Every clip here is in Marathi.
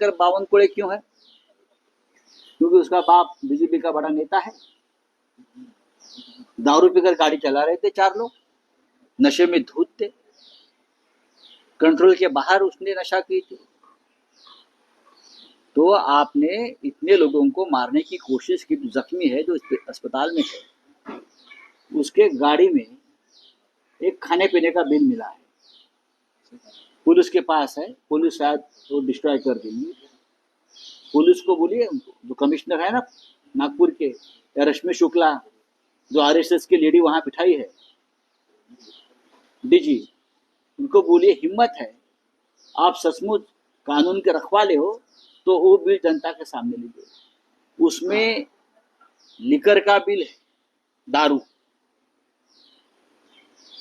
चंद्रशेखर बावनकुळे क्यों है? क्योंकि उसका बाप बीजेपी का बड़ा नेता है। दारू पीकर गाड़ी चला रहे थे चार लोग। नशे में धूत थे। कंट्रोल के बाहर उसने नशा की थी। तो आपने इतने लोगों को मारने की कोशिश की जख्मी है, जो अस्पताल में है, उसके गाड़ी में एक खाने पीने का बिल मिला है। पुलिस के पास है, पुलिस शायद वो डिस्ट्रॉय कर देंगी। पुलिस को बोलिए, जो कमिश्नर है ना, नागपुर के या रश्मि शुक्ला, जो आरएसएस की लेडी वहाँ बिठाई है। डीजी, उनको बोलिए, हिम्मत है, आप सचमुच कानून के रखवाले हो तो वो बिल जनता के सामने लीजिए। उसमें लिकर का बिल है, दारू।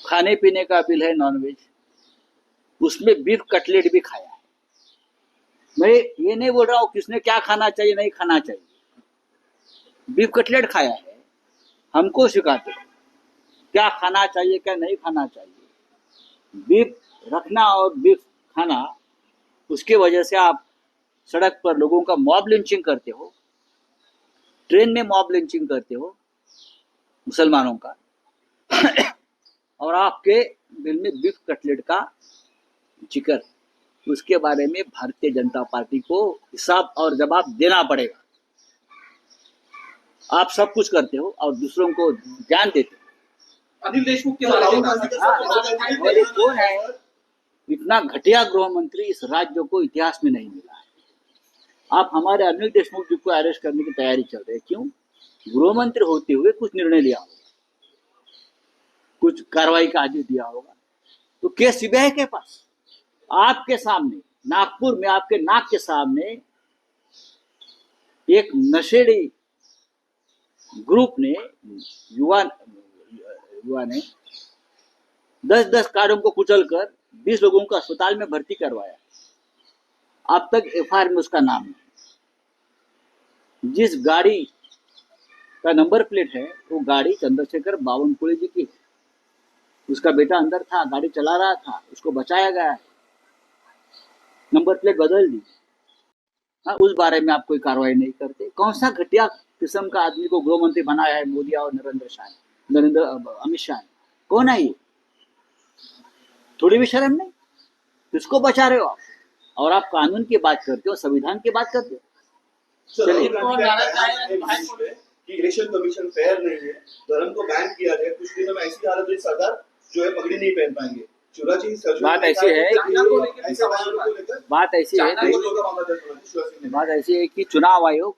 खाने पीने का बिल है नॉनवेज उसमें बीफ कटलेट भी खाया है। मैं ये नहीं बोल रहा हूँ किसने क्या खाना चाहिए, नहीं खाना चाहिए। बीफ कटलेट खाया है। हमको सिखाते क्या खाना चाहिए, क्या नहीं खाना चाहिए। बीफ रखना और बीफ खाना, उसके वजह से आप सड़क पर लोगों का मॉब लिंचिंग करते हो, ट्रेन में मॉब लिंचिंग करते हो, मुसलमानों का, और आपके दिल में बीफ कटलेट का ज़िक्र। उसके बारे में भारतीय जनता पार्टी को हिसाब और जवाब देना पड़ेगा। आप सब कुछ करते हो और दूसरों को ज्ञान देते हो। अनिल देशमुख के बारे में हाँ, कौन है इतना घटिया गृह मंत्री इस राज्य को इतिहास में नहीं मिला है। आप हमारे अनिल देशमुख जी को अरेस्ट करने की तैयारी चल रही है। क्यों? गृह मंत्री होते हुए कुछ निर्णय लिया होगा। कुछ कार्रवाई का आदेश दिया होगा। तो केस सीबीआई के पास? आपके सामने, नागपुर में आपके नाक के सामने एक नशेड़ी ग्रुप ने, युवा युवा ने दस दस कारों को कुचल कर बीस लोगों को अस्पताल में भर्ती करवाया। अब तक एफ़ में उसका नाम है। जिस गाड़ी का नंबर प्लेट है, वो गाड़ी चंद्रशेखर बावनकुळे जी की है। उसका बेटा अंदर था, गाड़ी चला रहा था, उसको बचाया गया है। नंबर प्लेट बदल दी। हाँ उस बारे में आप कोई कार्रवाई नहीं करते। कौन सा घटिया किस्म का आदमी को गृह मंत्री बनाया है मोदी और नरेंद्र शाह नरेंद्र अमित शाह कौन है ये? थोड़ी भी शर्म नहीं? किसको बचा रहे हो आप? और आप कानून की बात करते हो संविधान की बात करते हो? चलिए। कि इलेक्शन कमीशन फेयर नहीं है। धर्म को बैन किया जाए कुछ दिनों में ऐसी हालत हुई सरकार जो है पगड़ी नहीं पहन पाएँगे। बात ऐसी है कि बात ऐसी है कि बात ऐसी है कि चुनाव आयोग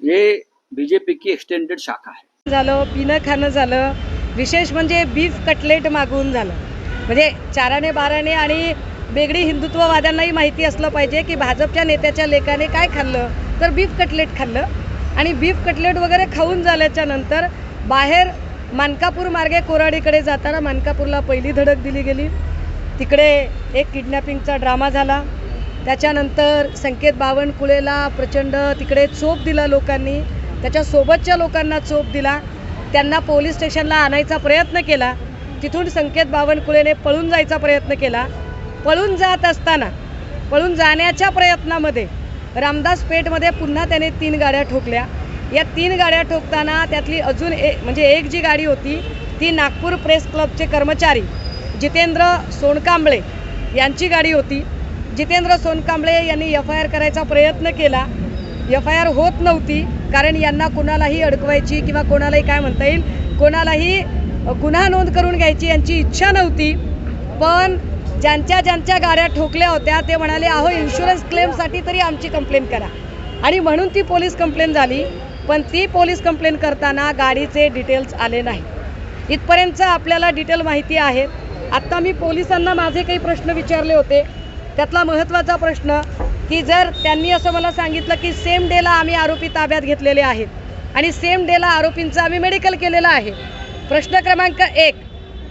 ये बीजेपी की एक्सटेंडेड शाखा है। झालं पिणं खाणं झालं विशेष म्हणजे बीफ कटलेट मागवून झालं. म्हणजे चाराने बाराने आणि बेगडी हिंदुत्ववाद्यांनाही माहिती असलं पाहिजे की भाजपच्या नेत्याच्या लेखाने काय खाल्लं? तर बीफ कटलेट खाल्लं. आणि बीफ कटलेट वगैरे खाऊन झाल्याच्यानंतर बाहेर मानकापूर मार्गे कोराडीकडे जाताना मानकापूरला पहिली धडक दिली गेली. तिकडे एक किडनॅपिंगचा ड्रामा झाला. त्याच्यानंतर संकेत बावनकुळेला प्रचंड तिकडे चोप दिला लोकांनी. त्याच्यासोबतच्या लोकांना चोप दिला. त्यांना पोलीस स्टेशनला आणायचा प्रयत्न केला. तिथून संकेत बावनकुळेने पळून जायचा प्रयत्न केला. पळून जात असताना पळून जाण्याच्या प्रयत्नामध्ये रामदास पेठमध्ये पुन्हा त्याने तीन गाड्या ठोकल्या. या तीन गाड्या ठोकताना त्यातली अजून ए म्हणजे एक जी गाडी होती ती नागपूर प्रेस क्लबचे कर्मचारी जितेंद्र सोनकांबळे यांची गाडी होती. जितेंद्र सोनकांबळे यांनी एफ आय आर करायचा प्रयत्न केला. एफ आय आर होत नव्हती कारण यांना कोणालाही अडकवायची किंवा कोणालाही काय म्हणता येईल कोणालाही गुन्हा नोंद करून घ्यायची यांची इच्छा नव्हती. पण ज्यांच्या ज्यांच्या गाड्या ठोकल्या होत्या ते म्हणाले अहो इन्शुरन्स क्लेमसाठी तरी आमची कंप्लेंट करा. आणि म्हणून ती पोलीस कंप्लेंट झाली. पण ती पोलीस कंप्लेंट करताना गाडीचे डिटेल्स आले नाही. इथपर्यंत आपल्याला डिटेल माहिती आहेत आत्ता मी पोलिसांना माझे काही प्रश्न विचारले होते. त्यातला महत्त्वाचा प्रश्न की जर त्यांनी असं मला सांगितलं की सेम डेला आम्ही आरोपी ताब्यात घेतलेले आहेत आणि सेम डेला आरोपींचं आम्ही मेडिकल केलेलं आहे. प्रश्न क्रमांक एक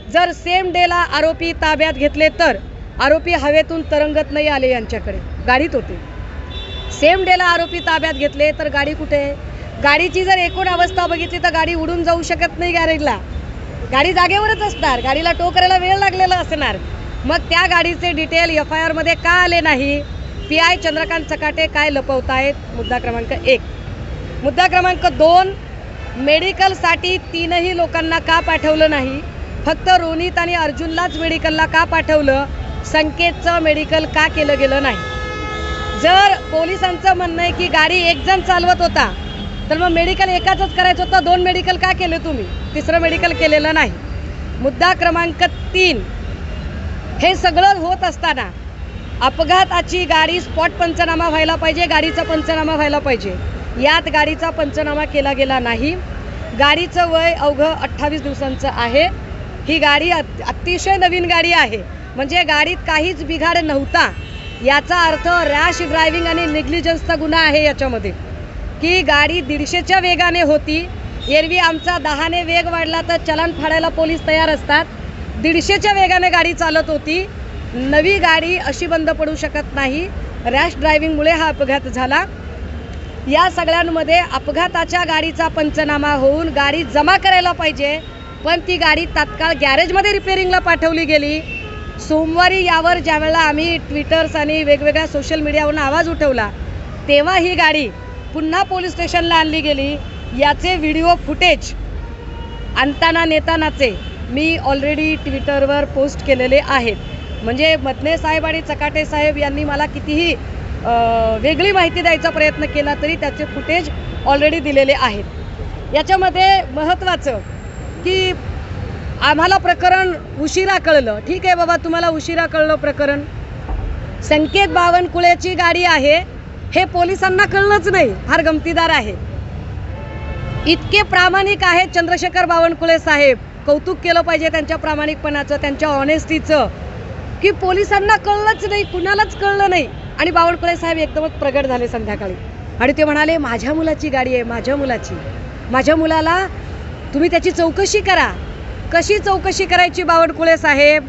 जर सेम डेला आरोपी ताब्यात घेतले तर आरोपी हवेतून तरंगत नाही आले यांच्याकडे. गाडीत होते. सेम डेला आरोपी ताब्यात घेतले तर गाडी कुठे आहे? गाडीची जर एकूण अवस्था बघितली तर गाडी उडून जाऊ शकत नाही गॅरेजला. गाडी जागेवरच असणार. गाडीला टो करायला वेळ लागलेला असणार. मग त्या गाडीचे डिटेल एफ आय आरमध्ये का आले नाही? पी आय चंद्रकांत चकाटे काय लपवतायत? मुद्दा क्रमांक एक. मुद्दा क्रमांक दोन मेडिकलसाठी तीनही लोकांना का पाठवलं नाही? फक्त रोनित आणि अर्जुनलाच मेडिकलला का पाठवलं? संकेतचं मेडिकल का केलं गेलं नाही? जर पोलिसांचं म्हणणं आहे की गाडी एकजण चालवत होता तर मग मेडिकल एकाचंच करायचं होतं. दोन मेडिकल का केले तुम्ही? तिसरं मेडिकल केलेलं नाही. मुद्दा क्रमांक तीन. हे सगळं होत असताना अपघाताची गाडी स्पॉट पंचनामा व्हायला पाहिजे गाडीचा पंचनामा व्हायला पाहिजे. यात गाडीचा पंचनामा केला गेला नाही. गाडीचं वय अवघं अठ्ठावीस दिवसांचं आहे. ही गाडी अतिशय नवीन गाडी आहे. म्हणजे गाडीत काहीच बिघाड नव्हता. याचा अर्थ रॅश ड्रायव्हिंग आणि निग्लिजन्सचा गुन्हा आहे याच्यामध्ये. की गाडी दीडशेच्या वेगाने होती. एरवी आमचा दहाने वेग वाढला तर चलन फाडायला पोलीस तयार असतात. दीडशेच्या वेगाने गाडी चालत होती. नवी गाडी अशी बंद पडू शकत नाही. रॅश ड्रायव्हिंगमुळे हा अपघात झाला. या सगळ्यांमध्ये अपघाताच्या गाडीचा पंचनामा होऊन गाडी जमा करायला पाहिजे. पण ती गाडी तात्काळ गॅरेजमध्ये रिपेअरिंगला पाठवली गेली. सोमवारी यावर ज्यावेळेला आम्ही ट्विटर्स आणि वेगवेगळ्या सोशल मीडियावरून आवाज उठवला तेव्हा ही गाडी पुन्हा पोलीस स्टेशनला आणली गेली. याचे व्हिडिओ फुटेज आणताना नेतानाचे मी ऑलरेडी ट्विटरवर पोस्ट केलेले आहेत. म्हणजे मतने साहेब आणि चकाटे साहेब यांनी मला कितीही वेगळी माहिती द्यायचा प्रयत्न केला तरी त्याचे फुटेज ऑलरेडी दिलेले आहेत. याच्यामध्ये महत्त्वाचं की आम्हाला प्रकरण उशिरा कळलं. ठीक आहे बाबा तुम्हाला उशिरा कळलं प्रकरण. संकेत बावनकुळेची गाडी आहे. हे पोलिसांना कळलंच नाही. फार गमतीदार आहे. इतके प्रामाणिक आहेत चंद्रशेखर बावनकुळे साहेब. कौतुक केलं पाहिजे त्यांच्या प्रामाणिकपणाचं त्यांच्या ऑनेस्टीचं की पोलिसांना कळलंच नाही कुणालाच कळलं नाही. आणि बावनकुळे साहेब एकदमच प्रगट झाले संध्याकाळी. आणि ते म्हणाले माझ्या मुलाची गाडी आहे माझ्या मुलाची. माझ्या मुलाला तुम्ही त्याची चौकशी करा. कशी चौकशी करायची बावनकुळे साहेब?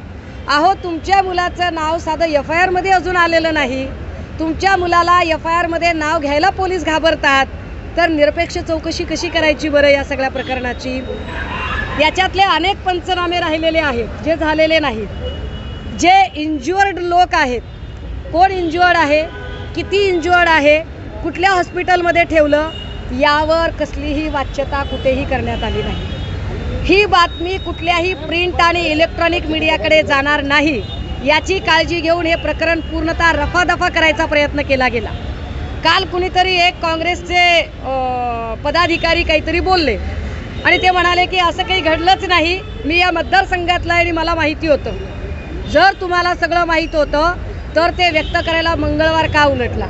अहो तुमच्या मुलाचं नाव साधं एफ आय आरमध्ये अजून आलेलं नाही. तुमच्या मुलाला एफ आय आरमध्ये नाव घ्यायला पोलीस घाबरतात. तर निरपेक्ष चौकशी कशी करायची बरं या सगळ्या प्रकरणाची? याच्यातले अनेक पंचनामे राहिलेले आहेत जे झालेले नाहीत. जे इंज्युअर्ड लोक आहेत. कोण इंज्युअर्ड आहे? किती इंज्युअर्ड आहे? कुठल्या हॉस्पिटलमध्ये ठेवलं? यावर कसलीही वाच्यता कुठेही करण्यात आली नाही. ही बातमी कुठल्याही प्रिंट आणि इलेक्ट्रॉनिक मीडियाकडे जाणार नाही. याची काळजी घेऊन हे प्रकरण पूर्णतः रफादफा करायचा प्रयत्न केला गेला. काल कुणीतरी एक काँग्रेसचे पदाधिकारी काहीतरी बोलले. आणि ते म्हणाले की असं काही घडलंच नाही. मी या मतदारसंघातला आहे आणि मला माहिती होतं. जर तुम्हाला सगळं माहीत होतं तर ते व्यक्त करायला मंगळवार का उलटला?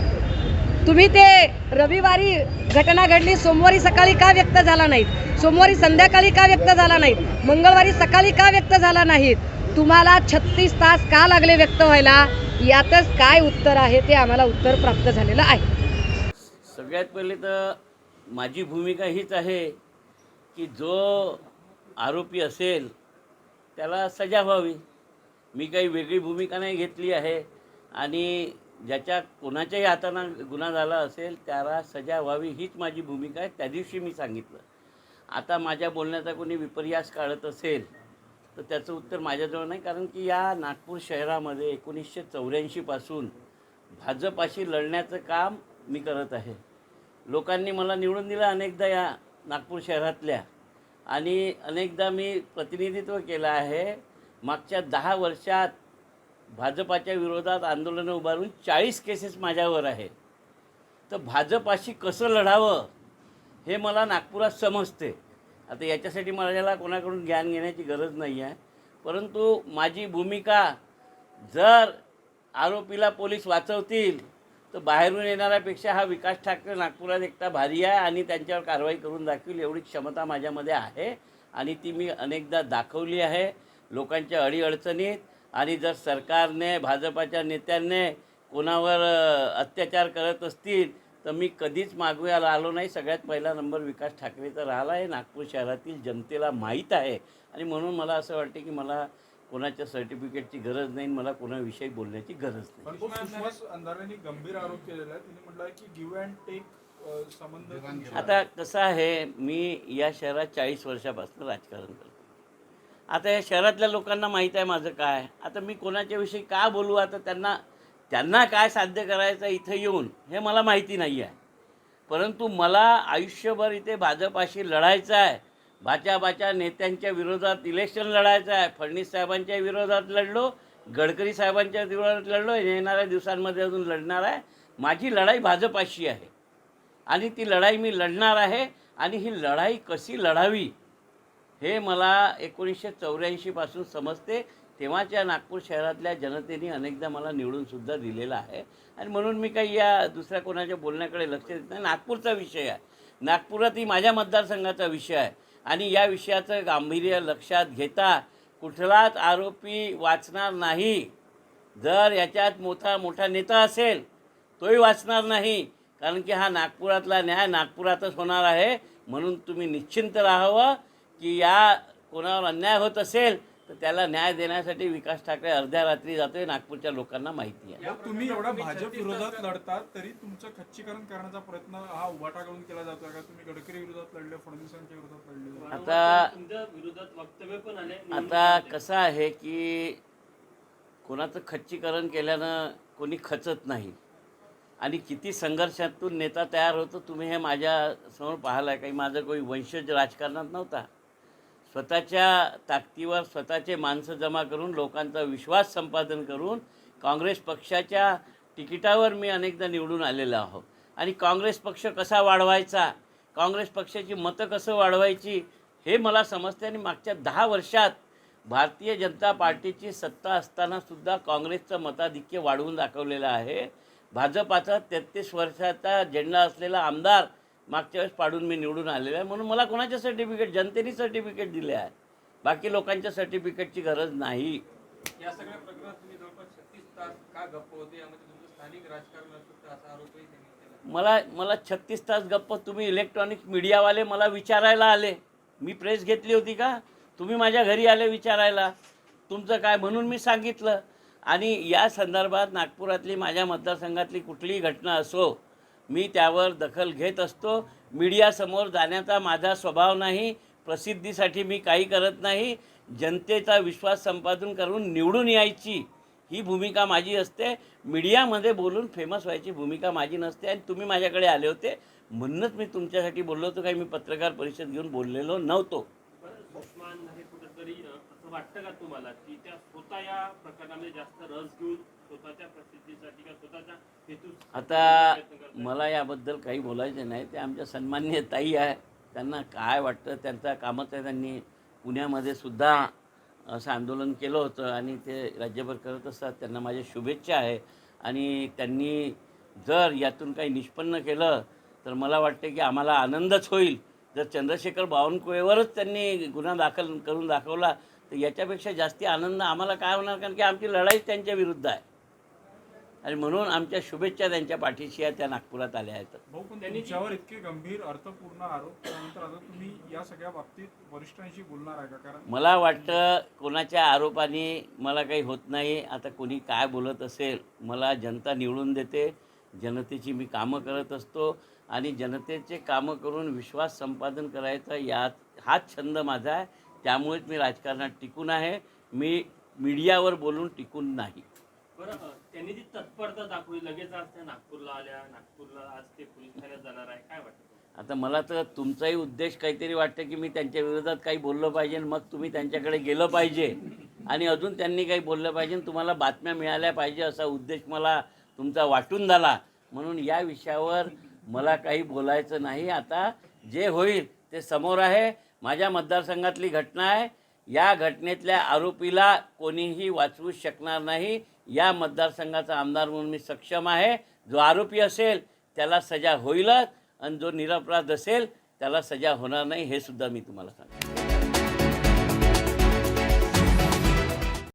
तुम्ही ते रविवारी घटना घडली सोमवारी सकाळी का व्यक्त झाला नाहीत? सोमवारी संध्याकाळी का व्यक्त झाला नाहीत? मंगळवारी सकाळी का व्यक्त झाला नाहीत? तुम्हाला छत्तीस तास का लागले व्यक्त व्हायला? यातच काय उत्तर आहे ते आम्हाला उत्तर प्राप्त झालेलं आहे. सगळ्यात पहिले तर माझी भूमिका हीच आहे की जो आरोपी असेल त्याला सजा व्हावी. मी काही वेगळी भूमिका नाही घेतली आहे आणि ज्याच्या कोणाच्याही हातानं गुन्हा झाला असेल त्याला सजा व्हावी हीच माझी भूमिका आहे. त्या दिवशी मी सांगितलं. आता माझ्या बोलण्याचा कोणी विपर्यास काढत असेल तर त्याचं उत्तर माझ्याजवळ नाही कारण की या नागपूर शहरामध्ये एकोणीसशे चौऱ्याऐंशीपासून भाजपाशी लढण्याचं काम मी करत आहे. लोकांनी मला निवडून दिलं अनेकदा या नागपूर शहरातल्या. आणि अनेकदा मी प्रतिनिधित्व केलं आहे. मागच्या दहा वर्षात भाजपाच्या विरोधात आंदोलनं उभारून चाळीस केसेस माझ्यावर आहे. तर भाजपाशी कसं लढावं हे मला नागपुरात समजते. आता याच्यासाठी माझ्याला कोणाकडून ज्ञान घेण्याची गरज नाही आहे. परंतु माझी भूमिका जर आरोपीला पोलीस वाचवतील तर बाहेरून येणाऱ्यापेक्षा हा विकास ठाकरे नागपुरात एकटा भारी आहे आणि त्यांच्यावर कारवाई करून दाखवील एवढी क्षमता माझ्यामध्ये आहे आणि ती मी अनेकदा दाखवली आहे लोकांच्या अडीअडचणीत. आणि जर सरकारने भाजपाच्या नेत्यांनी कोणावर अत्याचार करत असतील तर मी कधीच मागवायला आलो नाही. सगळ्यात पहिला नंबर विकास ठाकरेचा राहिला आहे. नागपूर शहरातील जनतेला माहीत आहे. आणि म्हणून मला असं वाटते की मला कोणाच्या सर्टिफिकेटची गरज नाही मला कोणाविषयी बोलण्याची गरज नाही. गंभीर आरोप केलेला आहे. तिने म्हटलं आहे की गिव्ह अँड टेक संबंध आता कसं आहे मी या शहरात चाळीस वर्षापासून राजकारण करतो आता या शहरातल्या लोकांना माहीत आहे माझं काय. आता मी कोणाच्याविषयी का बोलू? आता त्यांना त्यांना काय साध्य करायचं इथं येऊन हे मला माहिती नाही आहे परंतु मला आयुष्यभर इथे भाजपाशी लढायचं आहे. बाच्या बाच्या नेत्यांच्या विरोधात इलेक्शन लढायचं आहे. फडणवीस साहेबांच्या विरोधात लढलो गडकरी साहेबांच्या विरोधात लढलो येणाऱ्या दिवसांमध्ये अजून लढणार आहे. माझी लढाई भाजपाशी आहे. आणि ती लढाई मी लढणार आहे. आणि ही लढाई कशी लढावी हे मला एकोणीसशे चौऱ्याऐंशीपासून समजते. तेव्हाच्या नागपूर शहरातल्या जनतेने अनेकदा मला निवडूनसुद्धा दिलेला आहे. आणि म्हणून मी काही या दुसऱ्या कोणाच्या बोलण्याकडे लक्ष देत नाही. नागपूरचा विषय आहे. नागपुरात ही माझ्या मतदारसंघाचा विषय आहे. आणि या विषयाचं गांभीर्य लक्षात घेता कुठलाच आरोपी वाचणार नाही. जर याच्यात मोठा मोठा नेता असेल तोही वाचणार नाही. कारण की हा नागपुरातला न्याय नागपुरातच होणार आहे. म्हणून तुम्ही निश्चिंत राहावं की या कोणावर अन्याय होत असेल तर त्याला न्याय देण्यासाठी विकास ठाकरे अर्ध्या रात्री जातोय नागपूरच्या लोकांना माहिती आहे. तुम्ही एवढा भाजप विरोधात लढतात तरी तुमचं खच्चीकरण करण्याचा प्रयत्न हा उभाटाकडून केला जातोय का? तुम्ही गडकरी विरोधात लढले फडणवीसांच्या विरोधात लढले. आता तुमच्या विरोधात वक्तव्य पण आले आता कसं आहे की कोणाचं खच्चीकरण केल्यानं कोणी खचत नाही. आणि किती संघर्षातून नेता तयार होतो तुम्ही हे माझ्यासमोर पाहिलं काही माझं कोणी वंशज राजकारणात नव्हता. स्वतःच्या ताकदीवर स्वतःचे माणसं जमा करून लोकांचा विश्वास संपादन करून काँग्रेस पक्षाच्या तिकिटावर मी अनेकदा निवडून आलेलो आहो आणि काँग्रेस पक्ष कसा वाढवायचा काँग्रेस पक्षाची मतं कसं वाढवायची हे मला समजते आणि मागच्या दहा वर्षात भारतीय जनता पार्टीची सत्ता असतानासुद्धा काँग्रेसचं मताधिक्य वाढवून दाखवलेलं आहे. भाजपाचा तेहतीस वर्षाचा झेंडा असलेला आमदार मागच्या वेळेस पाडून मी निवडून आलेला आहे. म्हणून मला कोणाच्या सर्टिफिकेट जनतेने सर्टिफिकेट दिले आहे. बाकी लोकांच्या सर्टिफिकेटची गरज नाही. या सगळ्या प्रकरणात तुम्ही जवळपास छत्तीस तास का गप्प होते? यामध्ये तुमचं स्थानिक राजकारण असतं असा आरोपही त्यांनी केला. मला मला छत्तीस तास गप्प. तुम्ही इलेक्ट्रॉनिक मीडियावाले मला विचारायला आले. मी प्रेस घेतली होती का? तुम्ही माझ्या घरी आले विचारायला. तुमचं काय म्हणून मी सांगितलं? आणि या संदर्भात नागपुरातली माझ्या मतदारसंघातली कुठलीही घटना असो मी त्यावर दखल घेत असतो. मीडियासमोर जाण्याचा माझा स्वभाव नाही. प्रसिद्धीसाठी मी काही करत नाही. जनतेचा विश्वास संपादन करून निवडून यायची ही भूमिका माझी असते. मीडियामध्ये बोलून फेमस व्हायची भूमिका माझी नसते आणि तुम्ही माझ्याकडे आले होते. म्हणूनच मी तुमच्यासाठी बोललो होतो. काही मी पत्रकार परिषद घेऊन बोललेलो नव्हतो. बरं सुषमान हे कुठेतरी असं वाटतं का तुम्हाला की त्या स्वतः या प्रकरणामध्ये जास्त रस घेऊन स्वतःच्या प्रसिद्धीसाठी किंवा स्वतःच्या हेतू आता मला याबद्दल काही बोलायचं नाही. ते आमच्या सन्मान्य ताई आहे. त्यांना काय वाटतं त्यांचा कामच आहे त्यांनी पुण्यामध्ये सुद्धा असं आंदोलन केलं होतं आणि ते राज्यभर करत असतात. त्यांना माझ्या शुभेच्छा आहे. आणि त्यांनी जर यातून काही निष्पन्न केलं तर मला वाटते की आम्हाला आनंदच होईल. जर चंद्रशेखर बावनकुळेवरच त्यांनी गुन्हा दाखल करून दाखवला तर याच्यापेक्षा जास्ती आनंद आम्हाला काय होणार? कारण की आमची लढाईच त्यांच्या विरुद्ध आहे. आणि म्हणून आमच्या शुभेच्छा त्यांच्या पाठीशी आहे त्या नागपुरात आल्या आहेत. भाऊ पण तुमच्यावर इतके गंभीर अर्थपूर्ण आरोप त्यानंतर आता तुम्ही या सगळ्या बाबतीत वरिष्ठांशी बोलणार आहे का? कारण मला वाटतं कोणाच्या आरोपाने मला काही होत नाही. आता कोणी काय बोलत असेल मला जनता निवडून देते. जनतेची मी कामं करत असतो आणि जनतेचे कामं करून विश्वास संपादन करायचा यात हाच छंद माझा आहे. त्यामुळेच मी राजकारणात टिकून आहे. मी मीडियावर बोलून टिकून नाही. बरं त्यांनी जी तत्परता दाखवली लगेच आज त्या नागपूरला आल्या. नागपूरला आज ते पोलीस ठाण्यात जाणार आहे. काय वाटतं? आता मला तर तुमचाही उद्देश काहीतरी वाटतं की मी त्यांच्या विरोधात काही बोललं पाहिजे मग तुम्ही त्यांच्याकडे गेलं पाहिजे. आणि अजून त्यांनी काही बोललं पाहिजे तुम्हाला बातम्या मिळाल्या पाहिजे असा उद्देश मला तुमचा वाटून झाला. म्हणून या विषयावर मला काही बोलायचं नाही. आता जे होईल ते समोर आहे. माझ्या मतदारसंघातली घटना आहे. या घटनेतल्या आरोपीला कोणीही वाचवू शकणार नाही. या मतदारसंघाचा आमदार म्हणून मी सक्षम आहे. जो आरोपी असेल त्याला सजा होईलच. आणि जो निरपराध असेल त्याला सजा होणार नाही. हे सुद्धा मी तुम्हाला सांगतो.